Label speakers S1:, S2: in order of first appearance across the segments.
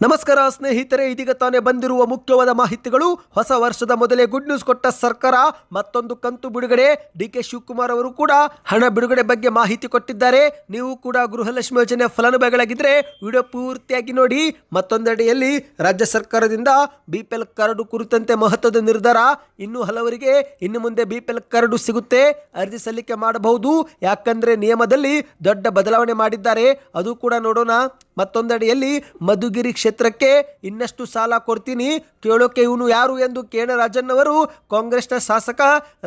S1: ನಮಸ್ಕಾರ, ಸ್ನೇಹಿತರೆ. ಇದೀಗ ತಾನೇ ಬಂದಿರುವ ಮುಖ್ಯವಾದ ಮಾಹಿತಿಗಳು. ಹೊಸ ವರ್ಷದ ಮೊದಲೇ ಗುಡ್ ನ್ಯೂಸ್ ಕೊಟ್ಟ ಸರ್ಕಾರ, ಮತ್ತೊಂದು ಕಂತು ಬಿಡುಗಡೆ. ಡಿ ಕೆ ಶಿವಕುಮಾರ್ ಅವರು ಕೂಡ ಹಣ ಬಿಡುಗಡೆ ಬಗ್ಗೆ ಮಾಹಿತಿ ಕೊಟ್ಟಿದ್ದಾರೆ. ನೀವು ಕೂಡ ಗೃಹಲಕ್ಷ್ಮಿ ಯೋಜನೆ ಫಲಾನುಭವಿಗಳಾಗಿದ್ದರೆ ವಿಡಿಯೋ ಪೂರ್ತಿಯಾಗಿ ನೋಡಿ. ಮತ್ತೊಂದೆಡೆಯಲ್ಲಿ ರಾಜ್ಯ ಸರ್ಕಾರದಿಂದ ಬಿಪಿಎಲ್ ಕಾರ್ಡು ಕುರಿತಂತೆ ಮಹತ್ವದ ನಿರ್ಧಾರ. ಇನ್ನು ಹಲವರಿಗೆ ಇನ್ನು ಮುಂದೆ ಬಿಪಿಎಲ್ ಕಾರ್ಡು ಸಿಗುತ್ತೆ. ಅರ್ಜಿ ಸಲ್ಲಿಕೆ ಮಾಡಬಹುದು. ಯಾಕಂದ್ರೆ ನಿಯಮದಲ್ಲಿ ದೊಡ್ಡ ಬದಲಾವಣೆ ಮಾಡಿದ್ದಾರೆ. ಅದು ಕೂಡ ನೋಡೋಣ. ಮತ್ತೊಂದೆಡೆಯಲ್ಲಿ ಮಧುಗಿರಿ ಕ್ಷೇತ್ರಕ್ಕೆ ಇನ್ನಷ್ಟು ಸಾಲ ಕೊಡ್ತೀನಿ. ಕೇಳೋಕೆ ಇವನು ಯಾರು ಎಂದು ಕೇಣ ರಾಜನ್ ಅವರು ಕಾಂಗ್ರೆಸ್ನ ಶಾಸಕ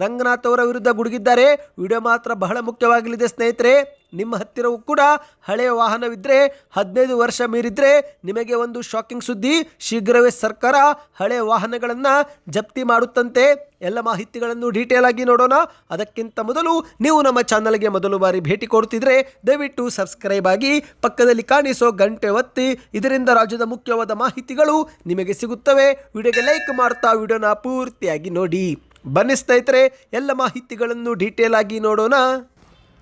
S1: ರಂಗನಾಥ್ ಅವರ ವಿರುದ್ಧ ಗುಡುಗಿದ್ದಾರೆ. ವಿಡಿಯೋ ಮಾತ್ರ ಬಹಳ ಮುಖ್ಯವಾಗಲಿದೆ ಸ್ನೇಹಿತರೆ. ನಿಮ್ಮ ಹತ್ತಿರವೂ ಕೂಡ ಹಳೆಯ ವಾಹನವಿದ್ದರೆ ಹದಿನೈದು ವರ್ಷ ಮೀರಿದರೆ ನಿಮಗೆ ಒಂದು ಶಾಕಿಂಗ್ ಸುದ್ದಿ, ಶೀಘ್ರವೇ ಸರ್ಕಾರ ಹಳೆಯ ವಾಹನಗಳನ್ನು ಜಪ್ತಿ ಮಾಡುತ್ತಂತೆ. ಎಲ್ಲ ಮಾಹಿತಿಗಳನ್ನು ಡೀಟೇಲ್ ಆಗಿ ನೋಡೋಣ. ಅದಕ್ಕಿಂತ ಮೊದಲು ನೀವು ನಮ್ಮ ಚಾನಲ್ಗೆ ಮೊದಲು ಬಾರಿ ಭೇಟಿ ಕೊಡ್ತಿದ್ರೆ, ದಯವಿಟ್ಟು ಸಬ್ಸ್ಕ್ರೈಬ್ ಆಗಿ ಪಕ್ಕದಲ್ಲಿ ಕಾಣಿಸೋ ಗಂಟೆ ಒತ್ತಿ. ಇದರಿಂದ ರಾಜ್ಯದ ಮುಖ್ಯವಾದ ಮಾಹಿತಿಗಳು ನಿಮಗೆ ಸಿಗುತ್ತವೆ. ವಿಡಿಯೋಗೆ ಲೈಕ್ ಮಾಡ್ತಾ ವಿಡಿಯೋನ ಪೂರ್ತಿಯಾಗಿ ನೋಡಿ. ಬನ್ನಿ ಸ್ನೇಹಿತರೆ, ಎಲ್ಲ ಮಾಹಿತಿಗಳನ್ನು ಡೀಟೇಲ್ ಆಗಿ ನೋಡೋಣ.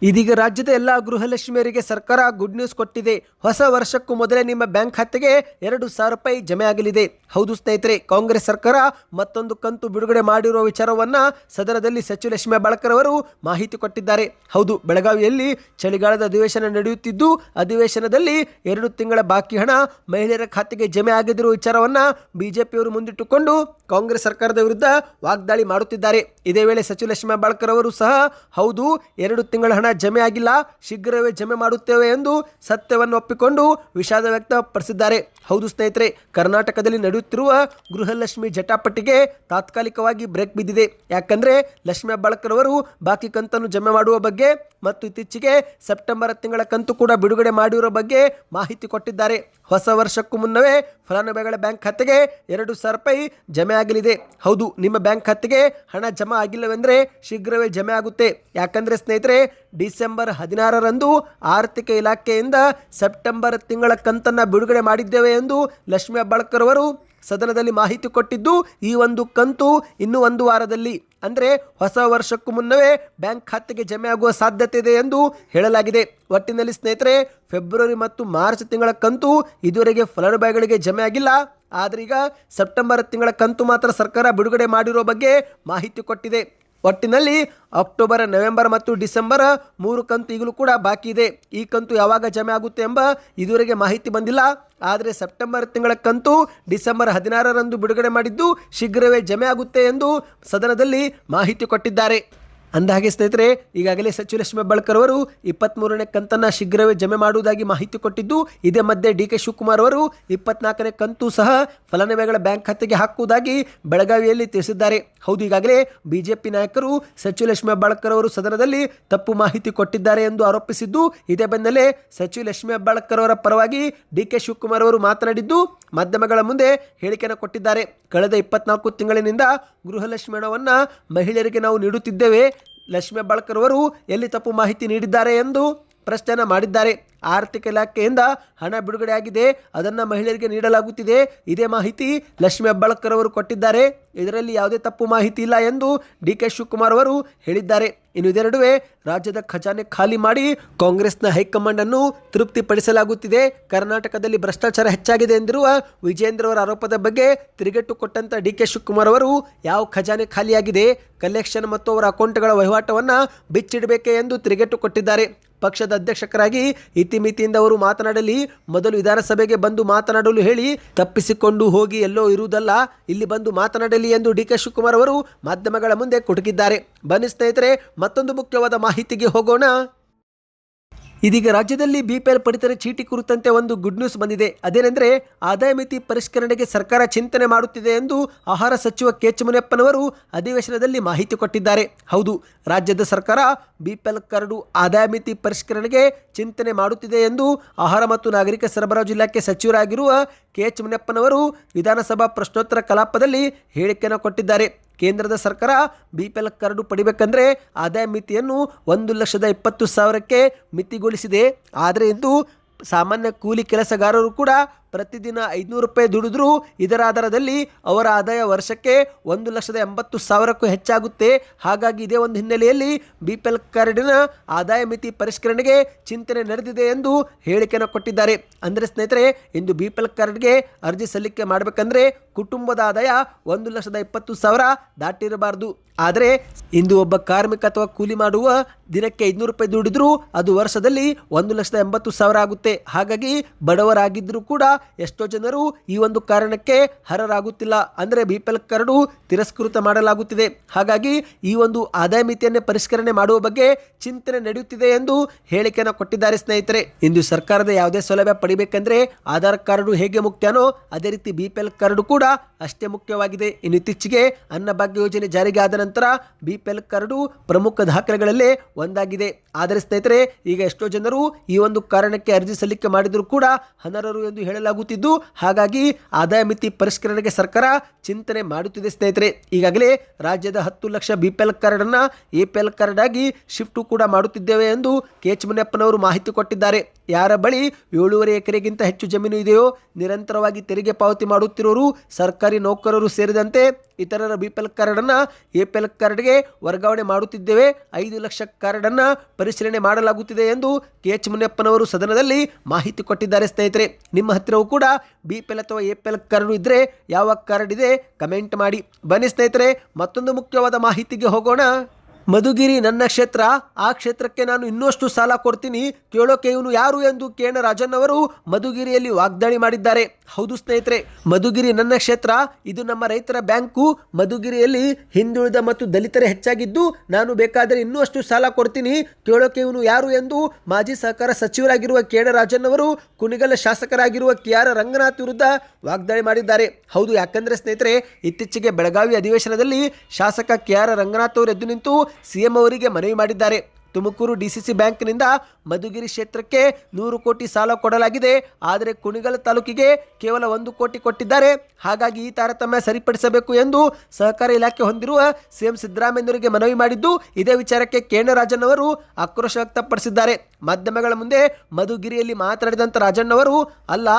S1: ಇದೀಗ ರಾಜ್ಯದ ಎಲ್ಲ ಗೃಹಲಕ್ಷ್ಮಿಯರಿಗೆ ಸರ್ಕಾರ ಗುಡ್ ನ್ಯೂಸ್ ಕೊಟ್ಟಿದೆ. ಹೊಸ ವರ್ಷಕ್ಕೂ ಮೊದಲೇ ನಿಮ್ಮ ಬ್ಯಾಂಕ್ ಖಾತೆಗೆ ಎರಡು ಸಾವಿರ ರೂಪಾಯಿ ಜಮೆ ಆಗಲಿದೆ. ಹೌದು ಸ್ನೇಹಿತರೆ, ಕಾಂಗ್ರೆಸ್ ಸರ್ಕಾರ ಮತ್ತೊಂದು ಕಂತು ಬಿಡುಗಡೆ ಮಾಡಿರುವ ವಿಚಾರವನ್ನ ಸದನದಲ್ಲಿ ಸಚಿವ ಲಕ್ಷ್ಮಿ ಬಾಳಕರ್ ಅವರು ಮಾಹಿತಿ ಕೊಟ್ಟಿದ್ದಾರೆ. ಹೌದು, ಬೆಳಗಾವಿಯಲ್ಲಿ ಚಳಿಗಾಲದ ಅಧಿವೇಶನ ನಡೆಯುತ್ತಿದ್ದು, ಅಧಿವೇಶನದಲ್ಲಿ ಎರಡು ತಿಂಗಳ ಬಾಕಿ ಹಣ ಮಹಿಳೆಯರ ಖಾತೆಗೆ ಜಮೆ ಆಗದಿರುವ ವಿಚಾರವನ್ನ ಬಿಜೆಪಿಯವರು ಮುಂದಿಟ್ಟುಕೊಂಡು ಕಾಂಗ್ರೆಸ್ ಸರ್ಕಾರದ ವಿರುದ್ಧ ವಾಗ್ದಾಳಿ ಮಾಡುತ್ತಿದ್ದಾರೆ. ಇದೇ ವೇಳೆ ಸಚಿವ ಲಕ್ಷ್ಮಿ ಹೆಬ್ಬಾಳ್ಕರ್ ಅವರು ಸಹ, ಹೌದು, ಎರಡು ತಿಂಗಳ ಹಣ ಜಮೆ ಆಗಿಲ್ಲ, ಶೀಘ್ರವೇ ಜಮೆ ಮಾಡುತ್ತೇವೆ ಎಂದು ಸತ್ಯವನ್ನು ಒಪ್ಪಿಕೊಂಡು ವಿಷಾದ ವ್ಯಕ್ತಪಡಿಸಿದ್ದಾರೆ. ಹೌದು ಸ್ನೇಹಿತರೆ, ಕರ್ನಾಟಕದಲ್ಲಿ ನಡೆಯುತ್ತಿರುವ ಗೃಹಲಕ್ಷ್ಮಿ ಜಟಾಪಟಿಗೆ ತಾತ್ಕಾಲಿಕವಾಗಿ ಬ್ರೇಕ್ ಬಿದ್ದಿದೆ. ಯಾಕಂದ್ರೆ ಲಕ್ಷ್ಮಿ ಹೆಬ್ಬಾಳ್ಕರ್ ಅವರು ಬಾಕಿ ಕಂತನ್ನು ಜಮೆ ಮಾಡುವ ಬಗ್ಗೆ ಮತ್ತು ಇತ್ತೀಚೆಗೆ ಸೆಪ್ಟೆಂಬರ್ ತಿಂಗಳ ಕಂತು ಕೂಡ ಬಿಡುಗಡೆ ಮಾಡಿರೋ ಬಗ್ಗೆ ಮಾಹಿತಿ ಕೊಟ್ಟಿದ್ದಾರೆ. ಹೊಸ ವರ್ಷಕ್ಕೂ ಮುನ್ನವೇ ಫಲಾನುಭವಿಗಳ ಬ್ಯಾಂಕ್ ಖಾತೆಗೆ ಎರಡು ಸಾವಿರ ರೂಪಾಯಿ ಜಮೆ ಆಗಲಿದೆ. ಹೌದು, ನಿಮ್ಮ ಬ್ಯಾಂಕ್ ಖಾತೆಗೆ ಹಣ ಜಮಾ ಆಗಿಲ್ಲವೆಂದರೆ ಶೀಘ್ರವೇ ಜಮೆ ಆಗುತ್ತೆ. ಯಾಕಂದರೆ ಸ್ನೇಹಿತರೆ, ಡಿಸೆಂಬರ್ ಹದಿನಾರರಂದು ಆರ್ಥಿಕ ಇಲಾಖೆಯಿಂದ ಸೆಪ್ಟೆಂಬರ್ ತಿಂಗಳ ಕಂತನ್ನು ಬಿಡುಗಡೆ ಮಾಡಿದ್ದೇವೆ ಎಂದು ಲಕ್ಷ್ಮೀ ಹೆಬ್ಬಾಳ್ಕರ್ ಅವರು ಸದನದಲ್ಲಿ ಮಾಹಿತಿ ಕೊಟ್ಟಿದ್ದು ಈ ಒಂದು ಕಂತು ಇನ್ನೂ ಒಂದು ವಾರದಲ್ಲಿ. ಅಂದರೆ ಹೊಸ ವರ್ಷಕ್ಕೂ ಮುನ್ನವೇ ಬ್ಯಾಂಕ್ ಖಾತೆಗೆ ಜಮೆ ಆಗುವ ಸಾಧ್ಯತೆ ಇದೆ ಎಂದು ಹೇಳಲಾಗಿದೆ. ಒಟ್ಟಿನಲ್ಲಿ ಸ್ನೇಹಿತರೆ, ಫೆಬ್ರವರಿ ಮತ್ತು ಮಾರ್ಚ್ ತಿಂಗಳ ಕಂತು ಇದುವರೆಗೆ ಫಲಾನುಭವಿಗಳಿಗೆ ಜಮೆ ಆಗಿಲ್ಲ. ಆದ್ರೀಗ ಸೆಪ್ಟೆಂಬರ್ ತಿಂಗಳ ಕಂತು ಮಾತ್ರ ಸರ್ಕಾರ ಬಿಡುಗಡೆ ಮಾಡಿರೋ ಬಗ್ಗೆ ಮಾಹಿತಿ ಕೊಟ್ಟಿದೆ. ಒಟ್ಟಿನಲ್ಲಿ ಅಕ್ಟೋಬರ್, ನವೆಂಬರ್ ಮತ್ತು ಡಿಸೆಂಬರ್ ಮೂರು ಕಂತು ಈಗಲೂ ಕೂಡ ಬಾಕಿ ಇದೆ. ಈ ಕಂತು ಯಾವಾಗ ಜಮೆ ಆಗುತ್ತೆ ಎಂಬ ಇದುವರೆಗೆ ಮಾಹಿತಿ ಬಂದಿಲ್ಲ. ಆದರೆ ಸೆಪ್ಟೆಂಬರ್ ತಿಂಗಳ ಕಂತು ಡಿಸೆಂಬರ್ ಹದಿನಾರರಂದು ಬಿಡುಗಡೆ ಮಾಡಿದ್ದು ಶೀಘ್ರವೇ ಜಮೆ ಆಗುತ್ತೆ ಎಂದು ಸದನದಲ್ಲಿ ಮಾಹಿತಿ ಕೊಟ್ಟಿದ್ದಾರೆ. ಅಂದಹಾಗೆ ಸ್ನೇಹಿತರೆ, ಈಗಾಗಲೇ ಸಚಿವ ಲಕ್ಷ್ಮಿ ಹೆಬ್ಬಾಳ್ಕರ್ ಅವರು ಇಪ್ಪತ್ತ್ಮೂರನೇ ಕಂತನ್ನು ಶೀಘ್ರವೇ ಜಮೆ ಮಾಡುವುದಾಗಿ ಮಾಹಿತಿ ಕೊಟ್ಟಿದ್ದು, ಇದೇ ಮಧ್ಯೆ ಡಿ ಕೆ ಶಿವಕುಮಾರ್ ಅವರು ಇಪ್ಪತ್ನಾಲ್ಕನೇ ಕಂತು ಸಹ ಫಲಾನುಭವಿಗಳ ಬ್ಯಾಂಕ್ ಖಾತೆಗೆ ಹಾಕುವುದಾಗಿ ಬೆಳಗಾವಿಯಲ್ಲಿ ತಿಳಿಸಿದ್ದಾರೆ. ಹೌದು, ಈಗಾಗಲೇ ಬಿಜೆಪಿ ನಾಯಕರು ಸಚಿವ ಲಕ್ಷ್ಮಿ ಹೆಬ್ಬಾಳ್ಕರ್ ಅವರು ಸದನದಲ್ಲಿ ತಪ್ಪು ಮಾಹಿತಿ ಕೊಟ್ಟಿದ್ದಾರೆ ಎಂದು ಆರೋಪಿಸಿದ್ದು, ಇದೇ ಬೆನ್ನಲ್ಲೇ ಸಚಿವ ಲಕ್ಷ್ಮಿ ಹೆಬ್ಬಾಳ್ಕರ್ ಅವರ ಪರವಾಗಿ ಡಿ ಕೆ ಶಿವಕುಮಾರ್ ಅವರು ಮಾತನಾಡಿದ್ದು, ಮಾಧ್ಯಮಗಳ ಮುಂದೆ ಹೇಳಿಕೆಯನ್ನು ಕೊಟ್ಟಿದ್ದಾರೆ. ಕಳೆದ ಇಪ್ಪತ್ನಾಲ್ಕು ತಿಂಗಳಿನಿಂದ ಗೃಹಲಕ್ಷ್ಮಿ ಹಣವನ್ನು ಮಹಿಳೆಯರಿಗೆ ನಾವು ನೀಡುತ್ತಿದ್ದೇವೆ ಲಕ್ಷ್ಮೀ ಬಳಕರವರು ಎಲ್ಲಿ ತಪ್ಪು ಮಾಹಿತಿ ನೀಡಿದ್ದಾರೆ ಎಂದು ಪ್ರಶ್ನೆಯನ್ನು ಮಾಡಿದ್ದಾರೆ. ಆರ್ಥಿಕ ಇಲಾಖೆಯಿಂದ ಹಣ ಬಿಡುಗಡೆಯಾಗಿದೆ ಅದನ್ನು ಮಹಿಳೆಯರಿಗೆ ನೀಡಲಾಗುತ್ತಿದೆ. ಇದೇ ಮಾಹಿತಿ ಲಕ್ಷ್ಮೀ ಹೆಬ್ಬಾಳ್ಕರ್ ಅವರು ಕೊಟ್ಟಿದ್ದಾರೆ. ಇದರಲ್ಲಿ ಯಾವುದೇ ತಪ್ಪು ಮಾಹಿತಿ ಇಲ್ಲ ಎಂದು ಡಿ ಕೆ ಶಿವಕುಮಾರ್ ಅವರು ಹೇಳಿದ್ದಾರೆ. ಇನ್ನು ಇದೇ ನಡುವೆ ರಾಜ್ಯದ ಖಜಾನೆ ಖಾಲಿ ಮಾಡಿ ಕಾಂಗ್ರೆಸ್ನ ಹೈಕಮಾಂಡ್ ಅನ್ನು ತೃಪ್ತಿಪಡಿಸಲಾಗುತ್ತಿದೆ. ಕರ್ನಾಟಕದಲ್ಲಿ ಭ್ರಷ್ಟಾಚಾರ ಹೆಚ್ಚಾಗಿದೆ ಎಂದಿರುವ ವಿಜೇಂದ್ರ ಅವರ ಆರೋಪದ ಬಗ್ಗೆ ತಿರುಗೇಟು ಕೊಟ್ಟಂತ ಡಿ ಕೆ ಶಿವಕುಮಾರ್ ಅವರು, ಯಾವ ಖಜಾನೆ ಖಾಲಿಯಾಗಿದೆ? ಕಲೆಕ್ಷನ್ ಮತ್ತು ಅವರ ಅಕೌಂಟ್ಗಳ ವಹಿವಾಟವನ್ನು ಬಿಚ್ಚಿಡಬೇಕೆ ಎಂದು ತಿರುಗೇಟು ಕೊಟ್ಟಿದ್ದಾರೆ. ಪಕ್ಷದ ಅಧ್ಯಕ್ಷಕರಾಗಿ ಇತಿಮಿತಿಯಿಂದ ಅವರು ಮಾತನಾಡಲಿ, ಮೊದಲು ವಿಧಾನಸಭೆಗೆ ಬಂದು ಮಾತನಾಡಲು ಹೇಳಿ, ತಪ್ಪಿಸಿಕೊಂಡು ಹೋಗಿ ಎಲ್ಲೋ ಇರುವುದಲ್ಲ, ಇಲ್ಲಿ ಬಂದು ಮಾತನಾಡಲಿ ಎಂದು ಡಿ ಕೆ ಶಿವಕುಮಾರ್ ಅವರು ಮಾಧ್ಯಮಗಳ ಮುಂದೆ ಕುಟುಕಿದ್ದಾರೆ ಬನ್ನಿ ಸ್ನೇಹಿತರೆ, ಮತ್ತೊಂದು ಮುಖ್ಯವಾದ ಮಾಹಿತಿಗೆ ಹೋಗೋಣ. ಇದೀಗ ರಾಜ್ಯದಲ್ಲಿ ಬಿಪಿಎಲ್ ಪಡಿತರ ಚೀಟಿ ಕುರಿತಂತೆ ಒಂದು ಗುಡ್ ನ್ಯೂಸ್ ಬಂದಿದೆ. ಅದೇನೆಂದರೆ ಆದಾಯ ಮಿತಿ ಪರಿಷ್ಕರಣೆಗೆ ಸರ್ಕಾರ ಚಿಂತನೆ ಮಾಡುತ್ತಿದೆ ಎಂದು ಆಹಾರ ಸಚಿವ ಕೆ ಮುನಿಯಪ್ಪನವರು ಅಧಿವೇಶನದಲ್ಲಿ ಮಾಹಿತಿ ಕೊಟ್ಟಿದ್ದಾರೆ. ಹೌದು, ರಾಜ್ಯದ ಸರ್ಕಾರ ಬಿಪಿಎಲ್ ಕರಡು ಆದಾಯ ಮಿತಿ ಪರಿಷ್ಕರಣೆಗೆ ಚಿಂತನೆ ಮಾಡುತ್ತಿದೆ ಎಂದು ಆಹಾರ ಮತ್ತು ನಾಗರಿಕ ಸರಬರಾಜು ಇಲಾಖೆ ಸಚಿವರಾಗಿರುವ ಕೆ ಮುನಿಯಪ್ಪನವರು ವಿಧಾನಸಭಾ ಪ್ರಶ್ನೋತ್ತರ ಕಲಾಪದಲ್ಲಿ ಹೇಳಿಕೆಯನ್ನು ಕೊಟ್ಟಿದ್ದಾರೆ. ಕೇಂದ್ರದ ಸರ್ಕಾರ ಬಿ ಪಿ ಎಲ್ ಕರಡು ಪಡಿಬೇಕಂದ್ರೆ ಆದಾಯ ಮಿತಿಯನ್ನು ಒಂದು ಲಕ್ಷದ ಇಪ್ಪತ್ತು ಸಾವಿರಕ್ಕೆ ಮಿತಿಗೊಳಿಸಿದೆ. ಆದರೆ ಇಂದು ಸಾಮಾನ್ಯ ಕೂಲಿ ಕೆಲಸಗಾರರು ಕೂಡ ಪ್ರತಿದಿನ ಐದುನೂರು ರೂಪಾಯಿ ದುಡಿದ್ರೂ ಇದರ ಆಧಾರದಲ್ಲಿ ಅವರ ಆದಾಯ ವರ್ಷಕ್ಕೆ ಒಂದು ಲಕ್ಷದ ಎಂಬತ್ತು ಸಾವಿರಕ್ಕೂ ಹೆಚ್ಚಾಗುತ್ತೆ. ಹಾಗಾಗಿ ಇದೇ ಒಂದು ಹಿನ್ನೆಲೆಯಲ್ಲಿ ಬಿ ಪಿ ಎಲ್ ಕಾರ್ಡಿನ ಆದಾಯ ಮಿತಿ ಪರಿಷ್ಕರಣೆಗೆ ಚಿಂತನೆ ನಡೆದಿದೆ ಎಂದು ಹೇಳಿಕೆಯನ್ನು ಕೊಟ್ಟಿದ್ದಾರೆ. ಅಂದರೆ ಸ್ನೇಹಿತರೆ, ಇಂದು ಬಿ ಪಿ ಎಲ್ ಕಾರ್ಡ್ಗೆ ಅರ್ಜಿ ಸಲ್ಲಿಕೆ ಮಾಡಬೇಕಂದ್ರೆ ಕುಟುಂಬದ ಆದಾಯ ಒಂದು ಲಕ್ಷದ ಇಪ್ಪತ್ತು ಸಾವಿರ ದಾಟಿರಬಾರದು. ಆದರೆ ಇಂದು ಒಬ್ಬ ಕಾರ್ಮಿಕ ಅಥವಾ ಕೂಲಿ ಮಾಡುವ ದಿನಕ್ಕೆ ಐದುನೂರು ರೂಪಾಯಿ ದುಡಿದ್ರೂ ಅದು ವರ್ಷದಲ್ಲಿ ಒಂದು ಲಕ್ಷದ ಎಂಬತ್ತು ಸಾವಿರ ಆಗುತ್ತೆ. ಹಾಗಾಗಿ ಬಡವರಾಗಿದ್ದರೂ ಕೂಡ ಎಷ್ಟೋ ಜನರು ಈ ಒಂದು ಕಾರಣಕ್ಕೆ ಹರರಾಗುತ್ತಿಲ್ಲ ಅಂದರೆ ಬಿ ಪಿ ಕಾರ್ಡು ತಿರಸ್ಕೃತ ಮಾಡಲಾಗುತ್ತಿದೆ. ಹಾಗಾಗಿ ಈ ಒಂದು ಆದಾಯ ಮಿತಿಯನ್ನೇ ಪರಿಷ್ಕರಣೆ ಮಾಡುವ ಬಗ್ಗೆ ಚಿಂತನೆ ನಡೆಯುತ್ತಿದೆ ಎಂದು ಹೇಳಿಕೆಯನ್ನು ಕೊಟ್ಟಿದ್ದಾರೆ ಸ್ನೇಹಿತರೆ. ಇಂದು ಸರ್ಕಾರದ ಯಾವುದೇ ಸೌಲಭ್ಯ ಪಡಿಬೇಕಂದ್ರೆ ಆಧಾರ್ ಕಾರ್ಡು ಹೇಗೆ ಮುಖ್ಯನೋ ಅದೇ ರೀತಿ ಬಿ ಪಿ ಕಾರ್ಡು ಕೂಡ ಅಷ್ಟೇ ಮುಖ್ಯವಾಗಿದೆ. ಇನ್ನು ಇತ್ತೀಚೆಗೆ ಅನ್ನಭಾಗ್ಯ ಯೋಜನೆ ಜಾರಿಗೆ ಆದ ನಂತರ ಬಿ ಪಿ ಎಲ್ ಕಾರ್ಡು ಪ್ರಮುಖ ದಾಖಲೆಗಳಲ್ಲೇ ಒಂದಾಗಿದೆ. ಆದರೆ ಸ್ನೇಹಿತರೆ, ಈಗ ಎಷ್ಟೋ ಜನರು ಈ ಒಂದು ಕಾರಣಕ್ಕೆ ಅರ್ಜಿ ಸಲ್ಲಿಕೆ ಮಾಡಿದರೂ ಕೂಡ ಅನರ್ಹರು ಎಂದು ಹೇಳಲಾಗುತ್ತಿದ್ದು, ಹಾಗಾಗಿ ಆದಾಯ ಮಿತಿ ಪರಿಷ್ಕರಣೆಗೆ ಸರ್ಕಾರ ಚಿಂತನೆ ಮಾಡುತ್ತಿದೆ ಸ್ನೇಹಿತರೆ. ಈಗಾಗಲೇ ರಾಜ್ಯದ ಹತ್ತು ಲಕ್ಷ ಬಿ ಪಿ ಎಲ್ ಕಾರ್ಡನ್ನು ಎ ಪಿ ಎಲ್ ಕಾರ್ಡ್ ಆಗಿ ಶಿಫ್ಟು ಕೂಡ ಮಾಡುತ್ತಿದ್ದೇವೆ ಎಂದು ಕೆ ಎಚ್ ಮುನಿಯಪ್ಪನವರು ಮಾಹಿತಿ ಕೊಟ್ಟಿದ್ದಾರೆ. ಯಾರ ಬಳಿ ಏಳೂವರೆ ಎಕರೆಗಿಂತ ಹೆಚ್ಚು ಜಮೀನು ಇದೆಯೋ ನಿರಂತರವಾಗಿ ತೆರಿಗೆ ಪಾವತಿ ಮಾಡುತ್ತಿರೋರು, ಸರ್ಕಾರಿ ನೌಕರರು ಸೇರಿದಂತೆ ಇತರರ ಬಿ ಪಿ ಎಲ್ ಕಾರ್ಡನ್ನು ಎ ಪಿ ಎಲ್ ಕಾರ್ಡ್ಗೆ ವರ್ಗಾವಣೆ ಮಾಡುತ್ತಿದ್ದೇವೆ. ಐದು ಲಕ್ಷ ಕಾರ್ಡನ್ನು ಪರಿಶೀಲನೆ ಮಾಡಲಾಗುತ್ತಿದೆ ಎಂದು ಕೆ ಎಚ್ ಮುನಿಯಪ್ಪನವರು ಸದನದಲ್ಲಿ ಮಾಹಿತಿ ಕೊಟ್ಟಿದ್ದಾರೆ ಸ್ನೇಹಿತರೆ. ನಿಮ್ಮ ಹತ್ತಿರವೂ ಕೂಡ ಬಿ ಪಿ ಎಲ್ ಅಥವಾ ಎ ಪಿ ಎಲ್ ಕಾರ್ಡು ಇದ್ದರೆ ಯಾವ ಕಾರ್ಡ್ ಇದೆ ಕಮೆಂಟ್ ಮಾಡಿ. ಬನ್ನಿ ಸ್ನೇಹಿತರೆ, ಮತ್ತೊಂದು ಮುಖ್ಯವಾದ ಮಾಹಿತಿಗೆ ಹೋಗೋಣ. ಮಧುಗಿರಿ, ನನ್ನ ಕ್ಷೇತ್ರ, ಆ ಕ್ಷೇತ್ರಕ್ಕೆ ನಾನು ಇನ್ನಷ್ಟು ಸಾಲ ಕೊಡ್ತೀನಿ. ಕೇಳೋಕೆ ಇವನು ಯಾರು ಎಂದು ಕೇಣ ರಾಜನ್ ಅವರು ಮಧುಗಿರಿಯಲ್ಲಿ ವಾಗ್ದಾಳಿ ಮಾಡಿದ್ದಾರೆ. ಹೌದು ಸ್ನೇಹಿತರೆ, ಮಧುಗಿರಿ, ನನ್ನ ಕ್ಷೇತ್ರ, ಇದು ನಮ್ಮ ರೈತರ ಬ್ಯಾಂಕು. ಮಧುಗಿರಿಯಲ್ಲಿ ಹಿಂದುಳಿದ ಮತ್ತು ದಲಿತರ ಹೆಚ್ಚಾಗಿದ್ದು, ನಾನು ಬೇಕಾದರೆ ಇನ್ನೂ ಅಷ್ಟು ಸಾಲ ಕೊಡ್ತೀನಿ. ಕೇಳೋಕೆ ಇವನು ಯಾರು ಎಂದು ಮಾಜಿ ಸಹಕಾರ ಸಚಿವರಾಗಿರುವ ಕೇಣ ರಾಜನ್ ಅವರು, ಕುಣಿಗಲ ಶಾಸಕರಾಗಿರುವ ಕೆ ಆರ್ ರಂಗನಾಥ್ ವಿರುದ್ಧ ವಾಗ್ದಾಳಿ ಮಾಡಿದ್ದಾರೆ. ಹೌದು, ಯಾಕಂದ್ರೆ ಸ್ನೇಹಿತರೆ, ಇತ್ತೀಚೆಗೆ ಬೆಳಗಾವಿ ಅಧಿವೇಶನದಲ್ಲಿ ಶಾಸಕ ಕೆ ಆರ್ ರಂಗನಾಥ್ ಅವರು ಎದ್ದು ನಿಂತು ಸಿಎಂ ಅವರಿಗೆ ಮನವಿ ಮಾಡಿದ್ದಾರೆ. ತುಮಕೂರು ಡಿಸಿಸಿ ಬ್ಯಾಂಕ್ನಿಂದ ಮಧುಗಿರಿ ಕ್ಷೇತ್ರಕ್ಕೆ ನೂರು ಕೋಟಿ ಸಾಲ ಕೊಡಲಾಗಿದೆ. ಆದರೆ ಕುಣಿಗಲ್ ತಾಲೂಕಿಗೆ ಕೇವಲ ಒಂದು ಕೋಟಿ ಕೊಟ್ಟಿದ್ದಾರೆ. ಹಾಗಾಗಿ ಈ ತಾರತಮ್ಯ ಸರಿಪಡಿಸಬೇಕು ಎಂದು ಸಹಕಾರ ಇಲಾಖೆ ಹೊಂದಿರುವ ಸಿಎಂ ಸಿದ್ದರಾಮಯ್ಯನವರಿಗೆ ಮನವಿ ಮಾಡಿದ್ದು, ಇದೇ ವಿಚಾರಕ್ಕೆ ಕೇಣರಾಜನ್ ಅವರು ಆಕ್ರೋಶ ವ್ಯಕ್ತಪಡಿಸಿದ್ದಾರೆ. ಮಾಧ್ಯಮಗಳ ಮುಂದೆ ಮಧುಗಿರಿಯಲ್ಲಿ ಮಾತನಾಡಿದಂಥ ರಾಜಣ್ಣವರು ಅಲ್ಲ,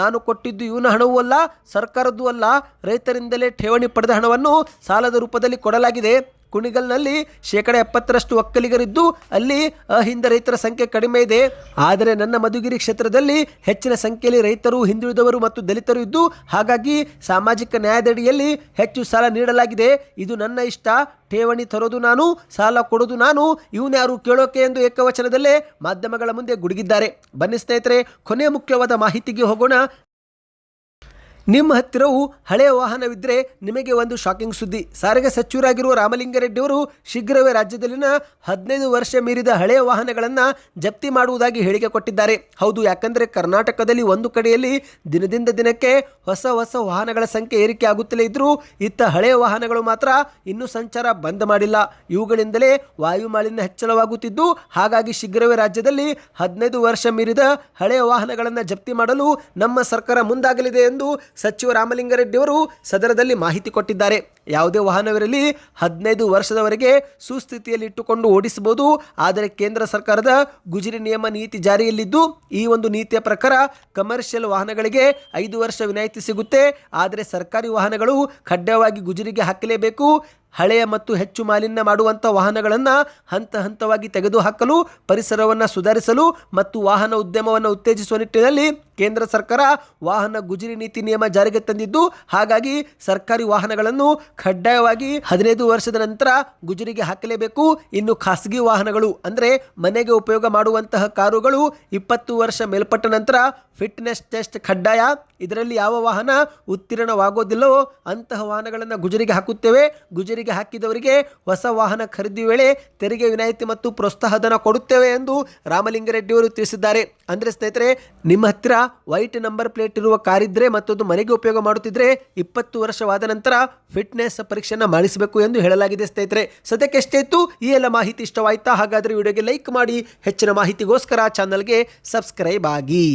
S1: ನಾನು ಕೊಟ್ಟಿದ್ದು ಇವನ ಹಣವೂ ಅಲ್ಲ, ಸರ್ಕಾರದ್ದು ಅಲ್ಲ. ರೈತರಿಂದಲೇ ಠೇವಣಿ ಪಡೆದ ಹಣವನ್ನು ಸಾಲದ ರೂಪದಲ್ಲಿ ಕೊಡಲಾಗಿದೆ. ಕುಣಿಗಲ್ನಲ್ಲಿ ಶೇಕಡ ಎಪ್ಪತ್ತರಷ್ಟು ಒಕ್ಕಲಿಗರಿದ್ದು ಅಲ್ಲಿ ಅಹಿಂದ ರೈತರ ಸಂಖ್ಯೆ ಕಡಿಮೆ ಇದೆ. ಆದರೆ ನನ್ನ ಮಧುಗಿರಿ ಕ್ಷೇತ್ರದಲ್ಲಿ ಹೆಚ್ಚಿನ ಸಂಖ್ಯೆಯಲ್ಲಿ ರೈತರು, ಹಿಂದುಳಿದವರು ಮತ್ತು ದಲಿತರು ಇದ್ದು, ಹಾಗಾಗಿ ಸಾಮಾಜಿಕ ನ್ಯಾಯದಡಿಯಲ್ಲಿ ಹೆಚ್ಚು ಸಾಲ ನೀಡಲಾಗಿದೆ. ಇದು ನನ್ನ ಇಷ್ಟ. ಠೇವಣಿ ತರೋದು ನಾನು, ಸಾಲ ಕೊಡೋದು ನಾನು. ಇವನ್ಯಾರು ಕೇಳೋಕೆ ಎಂದು ಏಕವಚನದಲ್ಲೇ ಮಾಧ್ಯಮಗಳ ಮುಂದೆ ಗುಡುಗಿದ್ದಾರೆ. ಬನ್ನಿ ಸ್ನೇಹಿತರೆ ಕೊನೆ ಮುಖ್ಯವಾದ ಮಾಹಿತಿಗೆ ಹೋಗೋಣ. ನಿಮ್ಮ ಹತ್ತಿರವು ಹಳೆಯ ವಾಹನವಿದ್ದರೆ ನಿಮಗೆ ಒಂದು ಶಾಕಿಂಗ್ ಸುದ್ದಿ. ಸಾರಿಗೆ ಸಚಿವರಾಗಿರುವ ರಾಮಲಿಂಗರೆಡ್ಡಿ ಅವರು ಶೀಘ್ರವೇ ರಾಜ್ಯದಲ್ಲಿನ ಹದಿನೈದು ವರ್ಷ ಮೀರಿದ ಹಳೆಯ ವಾಹನಗಳನ್ನು ಜಪ್ತಿ ಮಾಡುವುದಾಗಿ ಹೇಳಿಕೆ ಕೊಟ್ಟಿದ್ದಾರೆ. ಹೌದು, ಯಾಕಂದರೆ ಕರ್ನಾಟಕದಲ್ಲಿ ಒಂದು ಕಡೆಯಲ್ಲಿ ದಿನದಿಂದ ದಿನಕ್ಕೆ ಹೊಸ ಹೊಸ ವಾಹನಗಳ ಸಂಖ್ಯೆ ಏರಿಕೆ ಆಗುತ್ತಲೇ ಇದ್ದರೂ ಇತ್ತ ಹಳೆಯ ವಾಹನಗಳು ಮಾತ್ರ ಇನ್ನೂ ಸಂಚಾರ ಬಂದ್ ಮಾಡಿಲ್ಲ. ಇವುಗಳಿಂದಲೇ ವಾಯು ಮಾಲಿನ್ಯ ಹೆಚ್ಚಳವಾಗುತ್ತಿದ್ದು, ಹಾಗಾಗಿ ಶೀಘ್ರವೇ ರಾಜ್ಯದಲ್ಲಿ ಹದಿನೈದು ವರ್ಷ ಮೀರಿದ ಹಳೆಯ ವಾಹನಗಳನ್ನು ಜಪ್ತಿ ಮಾಡಲು ನಮ್ಮ ಸರ್ಕಾರ ಮುಂದಾಗಲಿದೆ ಎಂದು ಸಚಿವ ರಾಮಲಿಂಗಾರೆಡ್ಡಿಯವರು ಸದನದಲ್ಲಿ ಮಾಹಿತಿ ಕೊಟ್ಟಿದ್ದಾರೆ. ಯಾವುದೇ ವಾಹನವಿರಲಿ ಹದಿನೈದು ವರ್ಷದವರೆಗೆ ಸುಸ್ಥಿತಿಯಲ್ಲಿ ಇಟ್ಟುಕೊಂಡು ಓಡಿಸಬಹುದು. ಆದರೆ ಕೇಂದ್ರ ಸರ್ಕಾರದ ಗುಜರಿ ನಿಯಮ ನೀತಿ ಜಾರಿಯಲ್ಲಿದ್ದು, ಈ ಒಂದು ನೀತಿಯ ಪ್ರಕಾರ ಕಮರ್ಷಿಯಲ್ ವಾಹನಗಳಿಗೆ ಐದು ವರ್ಷ ವಿನಾಯಿತಿ ಸಿಗುತ್ತೆ. ಆದರೆ ಸರ್ಕಾರಿ ವಾಹನಗಳು ಕಡ್ಡಾಯವಾಗಿ ಗುಜರಿಗೆ ಹಾಕಲೇಬೇಕು. ಹಳೆಯ ಮತ್ತು ಹೆಚ್ಚು ಮಾಲಿನ್ಯ ಮಾಡುವಂಥ ವಾಹನಗಳನ್ನು ಹಂತ ಹಂತವಾಗಿ ತೆಗೆದುಹಾಕಲು, ಪರಿಸರವನ್ನು ಸುಧಾರಿಸಲು ಮತ್ತು ವಾಹನ ಉದ್ಯಮವನ್ನು ಉತ್ತೇಜಿಸುವ ನಿಟ್ಟಿನಲ್ಲಿ ಕೇಂದ್ರ ಸರ್ಕಾರ ವಾಹನ ಗುಜರಿ ನೀತಿ ನಿಯಮ ಜಾರಿಗೆ ತಂದಿದ್ದು, ಹಾಗಾಗಿ ಸರ್ಕಾರಿ ವಾಹನಗಳನ್ನು ಕಡ್ಡಾಯವಾಗಿ ಹದಿನೈದು ವರ್ಷದ ನಂತರ ಗುಜರಿಗೆ ಹಾಕಲೇಬೇಕು. ಇನ್ನು ಖಾಸಗಿ ವಾಹನಗಳು ಅಂದರೆ ಮನೆಗೆ ಉಪಯೋಗ ಮಾಡುವಂತಹ ಕಾರುಗಳು ಇಪ್ಪತ್ತು ವರ್ಷ ಮೇಲ್ಪಟ್ಟ ನಂತರ ಫಿಟ್ನೆಸ್ ಟೆಸ್ಟ್ ಕಡ್ಡಾಯ. ಇದರಲ್ಲಿ ಯಾವ ವಾಹನ ಉತ್ತೀರ್ಣವಾಗೋದಿಲ್ಲವೋ ಅಂತಹ ವಾಹನಗಳನ್ನು ಗುಜರಿಗೆ ಹಾಕುತ್ತೇವೆ. ಗುಜರಿಗೆ ಹಾಕಿದವರಿಗೆ ಹೊಸ ವಾಹನ ಖರೀದಿ ವೇಳೆ ತೆರಿಗೆ ವಿನಾಯಿತಿ ಮತ್ತು ಪ್ರೋತ್ಸಾಹಧನ ಕೊಡುತ್ತೇವೆ ಎಂದು ರಾಮಲಿಂಗರೆಡ್ಡಿಯವರು ತಿಳಿಸಿದ್ದಾರೆ. ಅಂದರೆ ಸ್ನೇಹಿತರೆ, ನಿಮ್ಮ ಹತ್ತಿರ ವೈಟ್ ನಂಬರ್ ಪ್ಲೇಟ್ ಇರುವ ಕಾರಿದ್ರೆ ಮತ್ತೊಂದು ಮನೆಗೆ ಉಪಯೋಗ ಮಾಡುತ್ತಿದ್ರೆ ಇಪ್ಪತ್ತು ವರ್ಷವಾದ ನಂತರ ಫಿಟ್ನೆಸ್ ಪರೀಕ್ಷೆಯನ್ನು ಮಾಡಿಸಬೇಕು ಎಂದು ಹೇಳಲಾಗಿದೆ ಸ್ನೇಹಿತರೆ. ಸದ್ಯಕ್ಕೆ ಎಷ್ಟೇ ಇತ್ತು. ಈ ಎಲ್ಲ ಮಾಹಿತಿ ಇಷ್ಟವಾಯ್ತಾ? ಹಾಗಾದರೆ ವಿಡಿಯೋಗೆ ಲೈಕ್ ಮಾಡಿ, ಹೆಚ್ಚಿನ ಮಾಹಿತಿಗೋಸ್ಕರ ಚಾನಲ್ಗೆ ಸಬ್ಸ್ಕ್ರೈಬ್ ಆಗಿ.